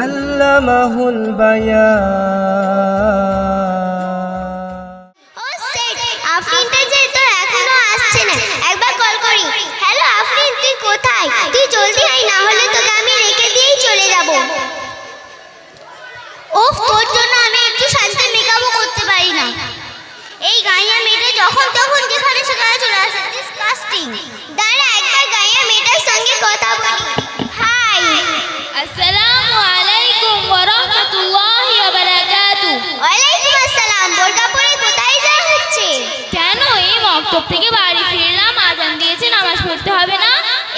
আল্লামাহুল বায়ান ও set আফরিনটা যে তো এখনও আসছে না। একবার কল করি। হ্যালো আফরিন তুই কোথায়? তুই জলদি আয় না হলে তোকে আমি রেখে দিয়েই চলে যাব। ওফ তোর জন্য আমি একটু শান্তি মেকআপও করতে পারি না। এই গাইয়া মেয়েটা যখন তখন যেখানে এই থেকে বাড়ি ফিরলাম আজান দিয়েছে নামাজ পড়তে হবে না।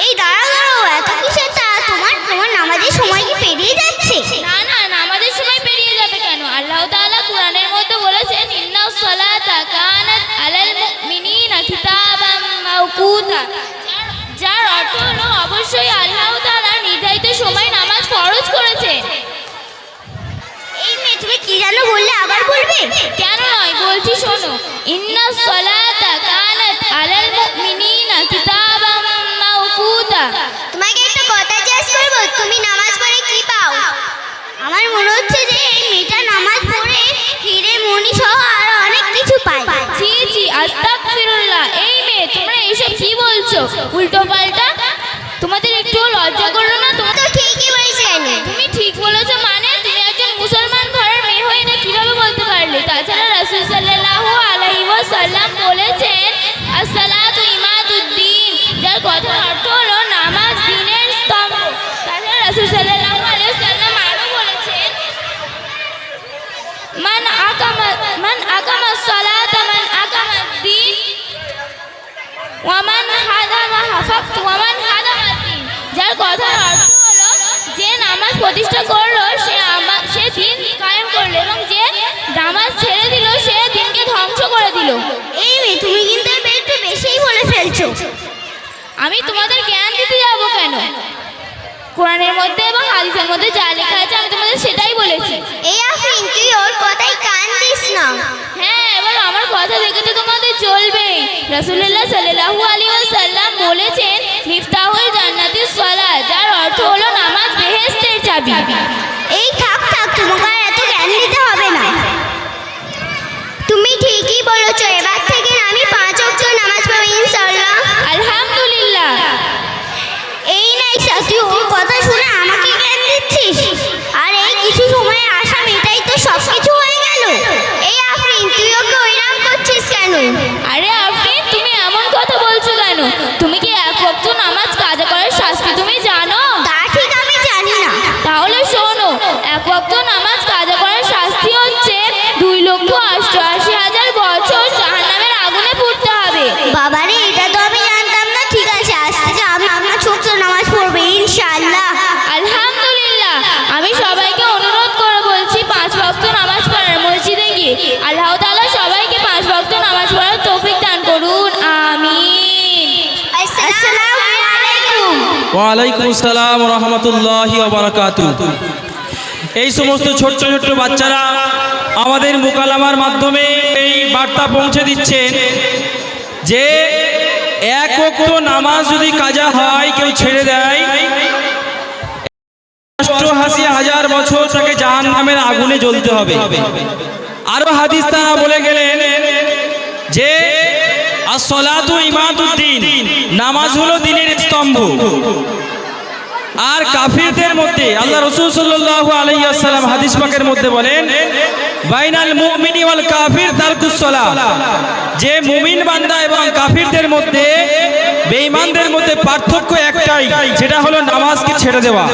এই দাঁড়াও দাঁড়াও এত কিসের তাড়া তোমার তোমার নামাজের সময় কি পেরিয়ে যাচ্ছে? না না নামাজের সময় পেরিয়ে যাবে কেন? আল্লাহ তাআলা কোরআনের মধ্যে বলেছেন ইন্নাস সালাতা কানাত আলাল মুমিনিনা কিতাবাম মাওকুতা। যার অর্থ হলো অবশ্যই আল্লাহ তাআলা নির্ধারিত সময় নামাজ ফরজ করেছেন। এই মেয়ে তুমি কি জানো বললে আবার বলবে? কেন নয়? বলছি শোনো। ইন্না সলাতা উল্টো পাল্টা? তোমাদের একটু লজ্জা করল না তুমি তোমার তো ঠিকই বলেছি তুমি ঠিক বলেছ মানে তুমি একজন মুসলমান ঘরের মেয়ে হয়ে না কীভাবে বলতে পারলে? তাছাড়া রাসূল সাল্লাল্লাহু আলাইহি ওয়াসাল্লাম বলেছেন আসসালাতু ইমাদুদ্দিন যার কথার অর্থ হলো নামাজ দ্বীনের স্তম্ভ। তাছাড়া রাসূল সাল্লাল্লাহু আলাইহি বলেছেন মান আকামা মান আকামা সালাতা মান আকামা ওয়ামান হাফাক্ত ওয়ামান হাদামা দ্বীন যার কথার অর্থ হলো যে নামাজ প্রতিষ্ঠা করল সে আমা- সে দিন কায়েম করল এবং যে নামাজ ছেড়ে দিল সে দিনকে ধ্বংস করে দিল। এই মেয়ে তুমি কিন্তু একটু বেশিই বলে ফেলছো। আমি তোমাদের জ্ঞান দিতে যাব কেন? কোরআনের মধ্যে এবং হাদিসের মধ্যে যা লেখা আছে আমি তোমাদের সেটাই বলেছি। এই আফরিন তুই ওর কথাই কান দিস না। হ্যাঁ এবার আমার কথা দেখে তো তোমাদের চলবে। রাসূলুল্লাহ সাল্লাল্লাহু আলাইহি ওয়াসাল্লাম বলেছেন মিফতাহুল জান্নাতিস সালাত যার অর্থ হলো নামাজ বেহেশতের চাবি। এই থাক এক ওয়াক্ত নামাজ কাজা করার শাস্তি হচ্ছে দুই লক্ষ অষ্টআশি হাজার বছর জাহান্নামের আগুনে পুড়তে হবে। বাবারে এটা তো আমি জানতাম না। ঠিক আছে আজ থেকে আমি আমার ছোট্ট নামাজ পড়ব ইনশাআল্লাহ। আলহামদুলিল্লাহ। আমি সবাইকে অনুরোধ করে বলছি পাঁচ ওয়াক্ত নামাজ পড়ার মসজিদে গিয়ে আল্লাহ তাআলা সবাইকে পাঁচ ওয়াক্ত নামাজ পড়ার তৌফিক দান করুন। আমিন। আসসালামু আলাইকুম। আসসালাম রহমতুল্লাহি বারাকাতু এই সমস্ত ছোট্ট ছোট্ট বাচ্চারা আমাদের মোকালামার মাধ্যমে এই বার্তা পৌঁছে দিচ্ছেন যে এক অক্ত নামাজ যদি কাজা হয়, কেউ ছেড়ে দেয়, অষ্টআশি হাজার বছর তাকে জাহান নামের আগুনে জ্বলতে হবে। আরও হাদিস তারা বলে গেলেন যে আসলাতু ইমাদুদ্দিন, নামাজ হলো দিনের স্তম্ভ। আর কাফিরদের মধ্যে, আল্লাহ রসুল সাল্লাল্লাহু আলাইহি আসসালাম হাদিস পাকের মধ্যে বলেন, বাইনাল মুমিনি ওয়াল কাফির তারকুস সালাহ। যে মুমিন বান্দা এবং কাফিরদের মধ্যে, বেঈমানদের মধ্যে পার্থক্য একটাই যেটা হলো নামাজকে ছেড়ে দেওয়া।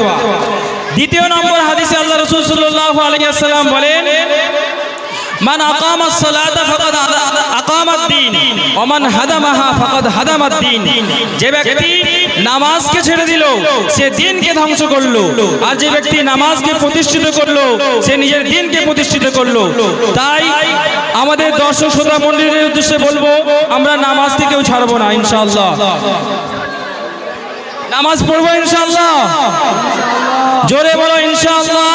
দ্বিতীয় নম্বর হাদিসে আল্লাহ রসুল সাল্লাল্লাহু আলাইহি আসসালাম বলেন, মান আকামা সালাতা ফাকাদ ওয়া মান হাদামাহা ফাকাদ হাদামাদ দ্বীন যে ব্যক্তি নামাজকে ছেড়ে দিল, সে দিনকে ধ্বংস করল। আর যে ব্যক্তি নামাজকে প্রতিষ্ঠিত করল, সে নিজের দিনকে প্রতিষ্ঠিত করল। তাই আমাদের দর্শক শ্রোতা মন্ডলীর উদ্দেশ্যে বলব, আমরা নামাজকে কেউ ছাড়বো না, ইনশাআল্লাহ। নামাজ পড়ব, ইনশাআল্লাহ। জোরে বলো, ইনশাআল্লাহ।